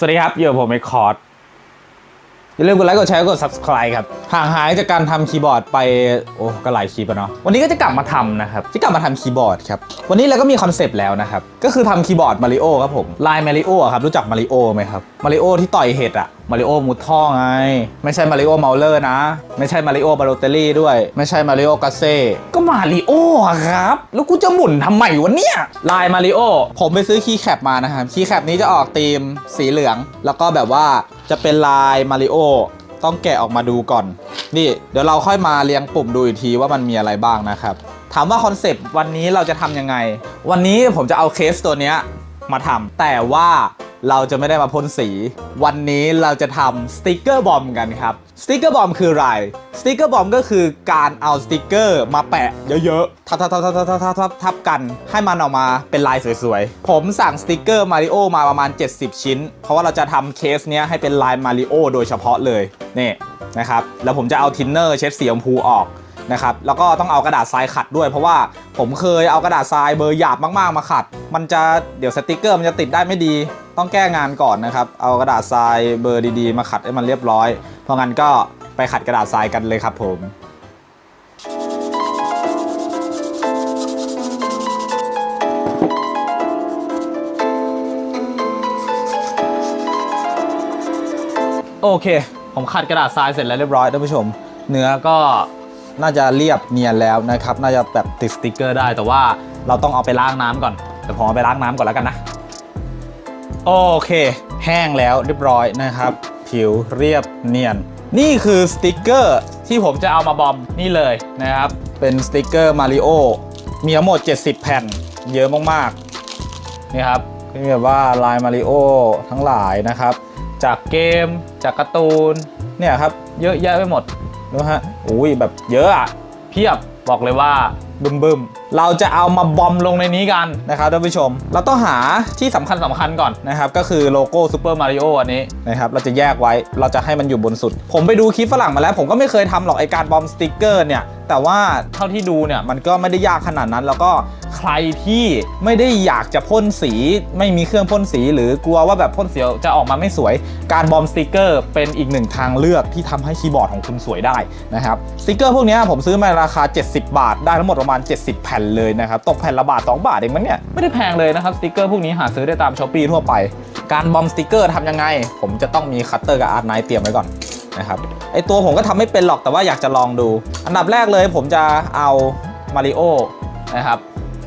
สวัสดีครับ อยู่กับผมไอคอร์ดอย่าลืมกดไลค์กดแชร์กด subscribe ครับ ห่างหายจากการทำคีย์บอร์ดไป โอ้ก็หลายคลิปอะเนาะวันนี้ก็จะกลับมาทำนะครับ จะกลับมาทำคีย์บอร์ดครับ วันนี้เราก็มีคอนเซปต์แล้วนะครับ ก็คือทำคีย์บอร์ดมาริโอครับผมลายมาริโอครับ รู้จักมาริโอไหมครับมาริโอที่ต่อยเห็ดอะ มาริโอมุดท่อไง ไม่ใช่มาริโอเมาเลอร์นะ ไม่ใช่มาริโอบาโลเตอรี่ด้วย ไม่ใช่มาริโอกาเซ่ก็มาริโออะครับ แล้วกูจะหมุนทำไมวะเนี่ยลายมาริโอผมไปซื้อคีย์แคปมานะครับคีย์แคปนี้จะออกธีมสีเหลือง แล้วก็แบบว่าจะเป็นลายมาริโอต้องแกะออกมาดูก่อน นี่เดี๋ยวเราค่อยมาเรียงปุ่มดูอีกทีว่ามันมีอะไรบ้างนะครับ ถามว่าคอนเซปต์วันนี้เราจะทำยังไง วันนี้ผมจะเอาเคสตัวเนี้ย มาทำแต่ว่าเราจะไม่ได้มาพ่นสี วันนี้เราจะทำสติกเกอร์บอมกันครับ สติกเกอร์บอมคืออะไร สติกเกอร์บอมก็คือการเอาสติกเกอร์มาแปะเยอะๆ ทับทับทับทับทับทับทับทับกัน ให้มันออกมาเป็นลายสวยๆ ผมสั่งสติกเกอร์มาริโอมาประมาณ 70 ชิ้น เพราะว่าเราจะทำเคสเนี้ยให้เป็นลายมาริโอโดยเฉพาะเลย นี่นะครับ แล้วผมจะเอาทินเนอร์เช็ดสีชมพูออก นะครับแล้วก็ต้องเอากระดาษทรายขัดด้วย เพราะว่าผมเคยเอากระดาษทรายเบอร์หยาบมากๆมาขัด มันจะเดี๋ยวสติกเกอร์มันจะติดได้ไม่ดี ต้องแก้งานก่อนนะครับเอากระดาษทรายเบอร์ดีๆ มาขัดให้มันเรียบร้อย เพราะงั้นก็ไปขัดกระดาษทรายกันเลยครับผมโอเค ผมขัดกระดาษทรายเสร็จแล้วเรียบร้อยท่านผู้ชม เนื้อก็ น่าจะเรียบเนียนแล้วนะครับ น่าจะแบบติดสติกเกอร์ได้ แต่ว่าเราต้องเอาไปล้างน้ำก่อนเดี๋ยวผมเอาไปล้างน้ำก่อนแล้วกันนะ โอเค แห้งแล้วเรียบร้อยนะครับ ผิวเรียบเนียน นี่คือสติกเกอร์ที่ผมจะเอามาบอมนี่เลยนะครับ เป็นสติกเกอร์มาริโอมีทั้งหมด 70 แผ่น เยอะมากๆ นี่ครับก็มีแบบว่าลายมาริโอทั้งหลายนะครับ จากเกม จากการ์ตูน เนี่ยครับ เยอะแยะไปหมด นะฮะอุ้ยแบบเยอะอะเพียบบอกเลยว่า บึมบึมเราจะเอามาบอมลงในนี้กันนะครับท่านผู้ชม เราต้องหาที่สำคัญสำคัญก่อนนะครับ ก็คือโลโก้ซูเปอร์มาริโออันนี้นะครับเราจะแยกไว้เราจะให้มันอยู่บนสุด ผมไปดูคลิปฝรั่งมาแล้ว ผมก็ไม่เคยทำหรอกไอการบอมสติกเกอร์เนี่ยแต่ว่าเท่าที่ดูเนี่ยมันก็ไม่ได้ยากขนาดนั้น แล้วก็ใครที่ไม่ได้อยากจะพ่นสี ไม่มีเครื่องพ่นสี หรือกลัวว่าแบบพ่นสีจะออกมาไม่สวย การบอมสติกเกอร์ เป็นอีกหนึ่งทางเลือกที่ทำให้คีย์บอร์ดของคุณสวยได้นะครับสติกเกอร์พวกนี้ผมซื้อมาราคา 70 บาทได้ทั้งหมดประมาณมาณ 70 แผ่นเลยนะครับตกแผ่นละบาท 2 บาทเองมั้งเนี่ยไม่ได้แพงเลยนะครับสติกเกอร์พวกนี้หาซื้อได้ตามช้อปปีทั่วไป การบอมสติกเกอร์ทำยังไง ผมจะต้องมีคัตเตอร์กับอาร์ตไนท์เตรียมไว้ก่อนนะครับไอตัวผมก็ทำไม่เป็นหรอกแต่ว่าอยากจะลองดู อันดับแรกเลยผมจะเอามาริโอนะครับ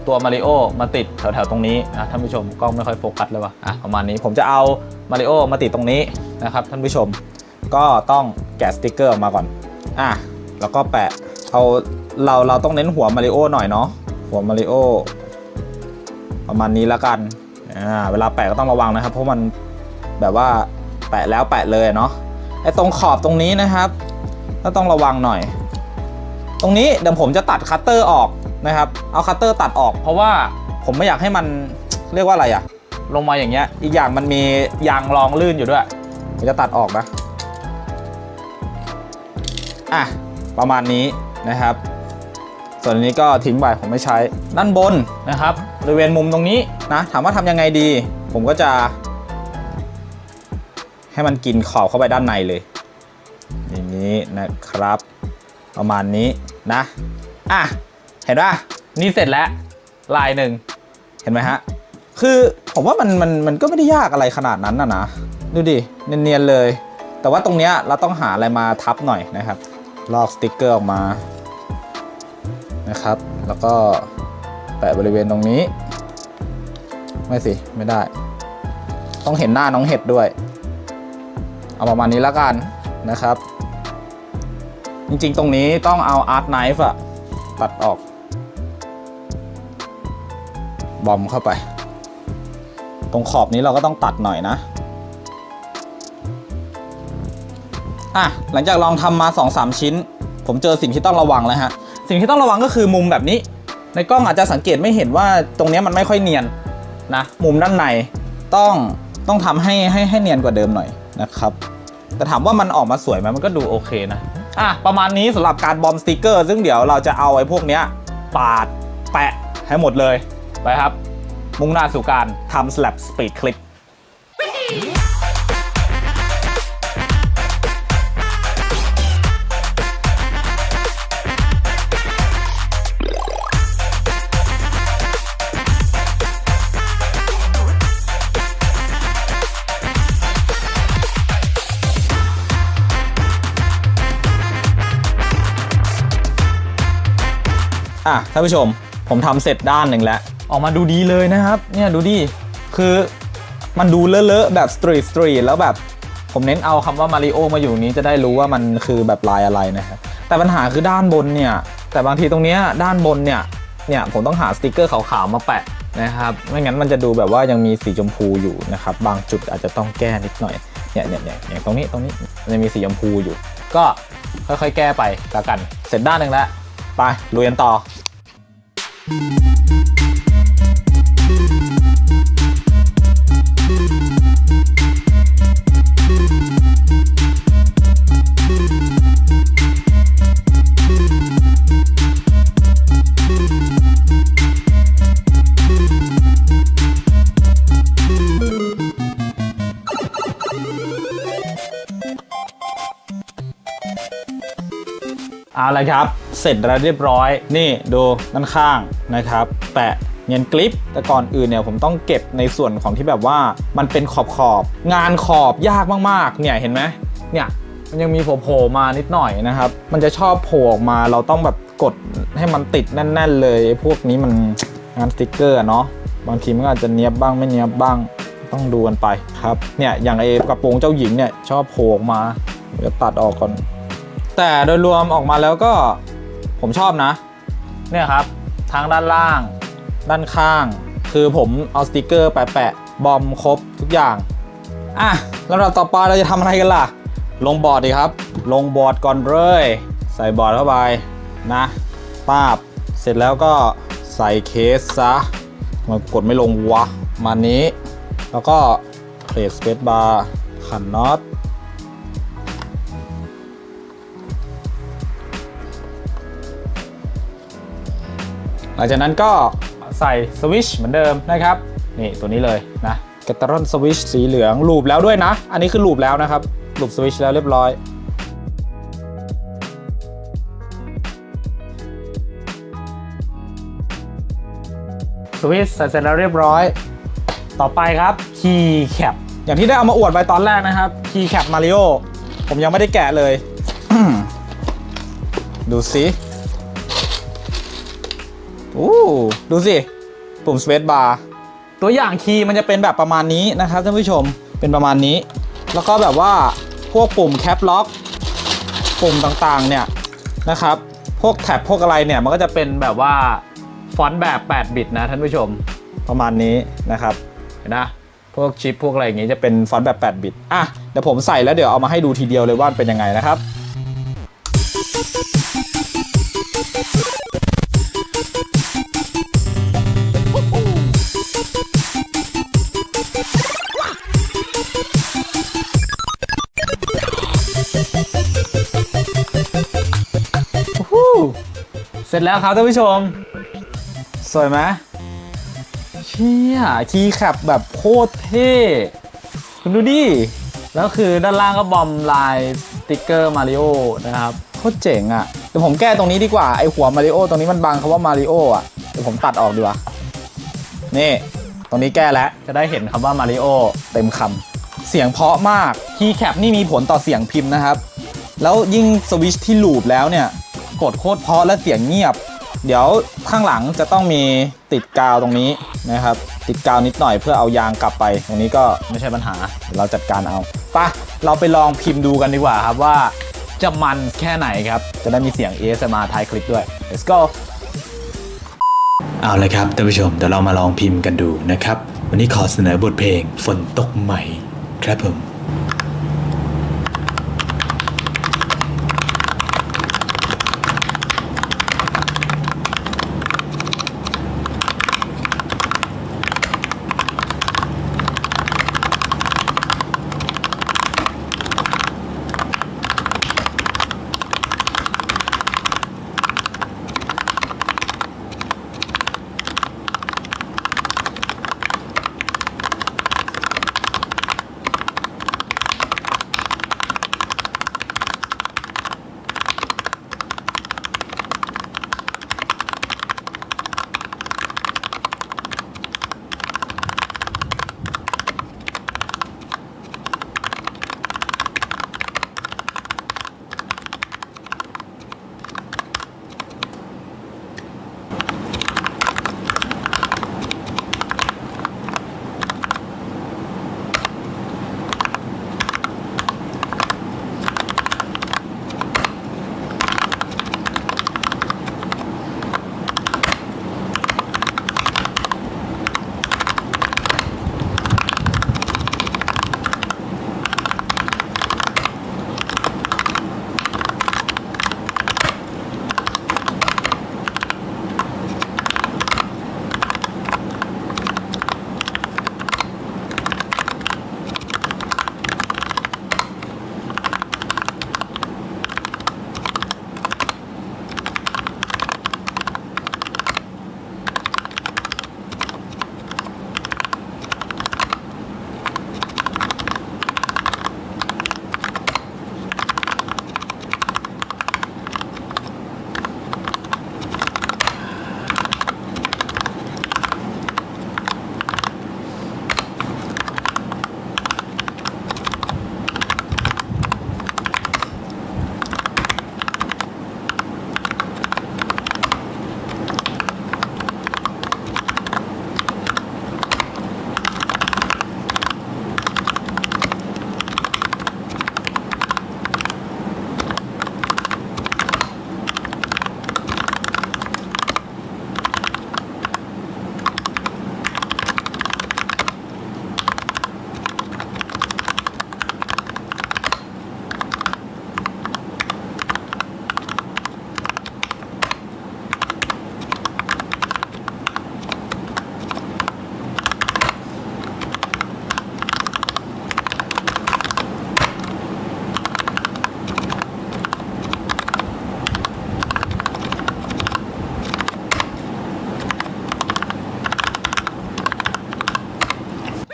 ตัวมาริโอมาติดแถวๆตรงนี้นะท่านผู้ชมกล้องไม่ค่อยโฟกัสเลยว่ะอะประมาณนี้ผมจะเอามาริโอมาติดตรงนี้นะครับท่านผู้ชมก็ต้องแกะสติกเกอร์ออกมาก่อนอะแล้วก็แปะเอา เราเราต้องเน้นหัวมาริโอหน่อยเนาะหัวมาริโอประมาณนี้ล้วกันอ่าเวลาแปะก็ต้องระวังนะครับ เพราะมันแบบว่าแปะแล้วแปะเลยเนาะไอ้ตรงขอบตรงนี้นะครับก็ต้องระวังหน่อย ตรงนี้เดี๋ยวผมจะตัดคัตเตอร์ออกนะครับ เอาคัตเตอร์ตัดออก เพราะว่าผมไม่อยากให้มันเรียกว่าอะไรอะลงมาอย่างเงี้ย อีกอย่างมันมียางรองลื่นอยู่ด้วยผมจะตัดออกนะอะประมาณนี้นะครับ ส่วนนี้ก็ทิ้งไปผมไม่ใช้ ด้านบนนะครับบริเวณมุมตรงนี้นะถามว่าทำยังไงดี ผมก็จะ ให้มันกินขอบเข้าไปด้านในเลย อย่างนี้นะครับ ประมาณนี้นะอะเห็นป่ะนี่เสร็จแล้วลายหนึ่งเห็นไหมฮะคือผมว่ามันมันมันก็ไม่ได้ยากอะไรขนาดนั้นนะนะดูดิเนียนๆเลย แต่ว่าตรงเนี้ยเราต้องหาอะไรมาทับหน่อยนะครับ ลอกสติกเกอร์ออกมา นะครับ แล้วก็แปะบริเวณตรงนี้ ไม่สิ ไม่ได้ ต้องเห็นหน้าน้องเห็ดด้วย เอาประมาณนี้แล้วกันนะครับ จริงๆ ตรงนี้ต้องเอาอาร์ตไนฟ์อะตัดออก บอมเข้าไป ตรงขอบนี้เราก็ต้องตัดหน่อยนะอะหลังจากลองทำมา 2-3 ชิ้น ผมเจอสิ่งที่ต้องระวังแล้วฮะ สิ่งที่ต้องระวังก็คือมุมแบบนี้ ในกล้องอาจจะสังเกตไม่เห็นว่าตรงนี้มันไม่ค่อยเนียนนะมุมด้านในต้องต้องทำให้ให้ให้เนียนกว่าเดิมหน่อยนะครับแต่ถามว่ามันออกมาสวยไหมมันก็ดูโอเคนะอะประมาณนี้สำหรับการบอมสติกเกอร์ ซึ่งเดี๋ยวเราจะเอาไอ้พวกเนี้ยปาดแปะให้หมดเลยไปครับ มุ่งหน้าสู่การทำ slap speed clip อะท่านผู้ชมผมทำเสร็จด้านหนึ่งแล้ว ออกมาดูดีเลยนะครับ เนี่ยดูดิคือมันดูเลอะๆแบบสตรีทสตรีทแล้วแบบผมเน้นเอาคำว่ามาริโอมาอยู่นี้จะได้รู้ว่ามันคือแบบลายอะไรนะครับ แต่ปัญหาคือด้านบนเนี่ย แต่บางทีตรงเนี้ยด้านบนเนี่ย เนี่ยผมต้องหาสติกเกอร์ขาวๆมาแปะนะครับ ไม่งั้นมันจะดูแบบว่ายังมีสีชมพูอยู่นะครับ บางจุดอาจจะต้องแก้นิดหน่อย เนี่ยเนี่ยเนี่ยอย่างตรงนี้ตรงนี้มันจะมีสีชมพูอยู่ ก็ค่อยๆ แก้ไปแล้วกัน เสร็จด้านหนึ่งแล้ว ไปลุยกันต่อ เอาละครับ เสร็จแล้วเรียบร้อย นี่ดูด้านข้างนะครับ แปะเนียนกลิปแต่ก่อนอื่นเนี่ยผมต้องเก็บในส่วนของที่แบบว่ามันเป็นขอบขอบ งานขอบยากมากๆ เนี่ยเห็นไหมเนี่ยมันยังมีโผล่มานิดหน่อยนะครับ มันจะชอบโผล่ออกมาเราต้องแบบกดให้มันติดแน่น ๆ เลยพวกนี้มันงานสติกเกอร์เนาะบางทีมันอาจจะเนี้ยบบ้างไม่เนี้ยบบ้างต้องดูกันไปครับเนี่ยอย่างไอกระโปรงเจ้าหญิงเนี่ยชอบโผล่ออกมาเดี๋ยวตัดออกก่อน แต่โดยรวมออกมาแล้วก็ ผมชอบนะ เนี่ยครับทั้งด้านล่าง ด้านข้าง คือผมเอาสติกเกอร์แปะๆบอมครบทุกอย่างอะล้วเราต่อไปเราจะทำอะไรกันล่ะ ลงบอร์ดดีครับ ลงบอร์ดก่อนเลย ใส่บอร์ดเข้าไปนะปาบเสร็จแล้วก็ใส่เคสซะมันกดไม่ลงวะมานี้ แล้วก็เพลสเปซบาร์ขันน็อต ลังจากนั้นก็ใส่สวิชเหมือนเดิมนะครับ นี่ตัวนี้เลยนะกระตรอนสวิชสีเหลืองลูบแล้วด้วยนะ อันนี้คือลูบแล้วนะครับลูบสวิชแล้วเรียบร้อยสวิชใส่เสร็จแล้วเรียบร้อย ต่อไปครับคีย์แคปอย่างที่ได้เอามาอวดไปตอนแรกนะครับคีย์แคปมาริโอผมยังไม่ได้แกะเลย ดูสิ อู้ดูสิ ปุ่มสเปซบาร์ตัวอย่างคีย์มันจะเป็นแบบประมาณนี้นะครับท่านผู้ชมเป็นประมาณนี้ แล้วก็แบบว่าพวกปุ่มแคปล็อกปุ่มต่างๆเนี่ยนะครับ พวกแท็บพวกอะไรเนี่ยมันก็จะเป็นแบบว่าฟอนต์แบบ 8 บิตนะท่านผู้ชมประมาณนี้นะครับเห็นนะพวกชิปพวกอะไรอย่างงี้จะเป็นฟอนต์แบบ 8 บิต อะ เดี๋ยวผมใส่แล้วเดี๋ยวเอามาให้ดูทีเดียวเลยว่าเป็นยังไงนะครับ เสร็จแล้วครับท่านผู้ชม สวยไหมเชี่ยคีย์แคปแบบโคตรเท่คุณดูดิ แล้วคือด้านล่างก็บอมลายสติกเกอร์มาริโอนะครับโคตรเจ๋งอะ่ะเดี๋ยวผมแก้ตรงนี้ดีกว่า ไอหัวมาริโอตรงนี้มันบังคำว่ามาริโออะเดี๋ยวผมตัดออกดีกว่า นี่ ตรงนี้แก้แล้ว จะได้เห็นคำว่ามาริโอเต็มคำเสียงเพาะมากคีย์แคปนี่มีผลต่อเสียงพิมพ์นะครับ แล้วยิ่งสวิชที่ลูปแล้วเนี่ย กดโคตรเพราะและเสียงเงียบ เดี๋ยวข้างหลังจะต้องมีติดกาวตรงนี้นะครับ ติดกาวนิดหน่อยเพื่อเอายางกลับไป ตรงนี้ก็ไม่ใช่ปัญหาเราจัดการเอาไปะเราไปลองพิมพ์ดูกันดีกว่าครับว่าจะมันแค่ไหนครับ จะได้มีเสียง ASMR ท้ายคลิปด้วย let's go เอาเลยครับท่านผู้ชมเดี๋ยวเรามาลองพิมพ์กันดูนะครับ วันนี้ขอเสนอบทเพลงฝนตกใหม่ครับผม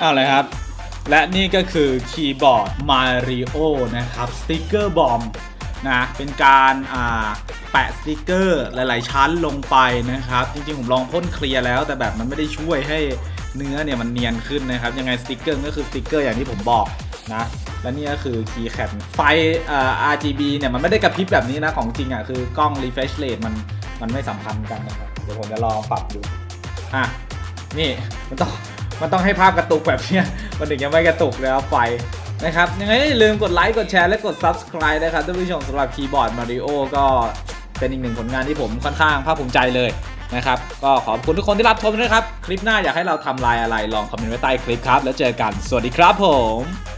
เอาเลยครับ และนี่ก็คือคีย์บอร์ด Mario นะครับสติกเกอร์บอมนะเป็นการแปะสติกเกอร์หลาย ๆ ชั้นลงไปนะครับ จริง ๆ ผมลองพ่นเคลียร์แล้ว แต่แบบมันไม่ได้ช่วยให้เนื้อเนี่ยมันเนียนขึ้นนะครับ ยังไงสติกเกอร์ก็คือสติกเกอร์อย่างที่ผมบอกนะและนี่ก็คือคีย์แคปไฟอ่า RGB เนี่ยมันไม่ได้กระพริบแบบนี้นะ ของจริงอะคือกล้อง refresh rate มันมันไม่สัมพันธ์กันนะครับ เดี๋ยวผมจะลองปรับดู อะ นี่มันต้อง มันต้องให้ภาพกระตุกแบบนี้มันถึงจะไม่กระตุกแล้วไฟนะครับยังไงอย่าลืมกดไลค์กดแชร์และกด subscribe นะครับท่านผู้ชมสำหรับคีย์บอร์ดมาริโอก็เป็นอีกหนึ่งผลงานที่ผมค่อนข้างภาคภูมิใจเลยนะครับก็ขอบคุณทุกคนที่รับชมนะครับ คลิปหน้าอยากให้เราทำลายอะไรลองคอมเมนต์ไว้ใต้คลิปครับ แล้วเจอกันสวัสดีครับผม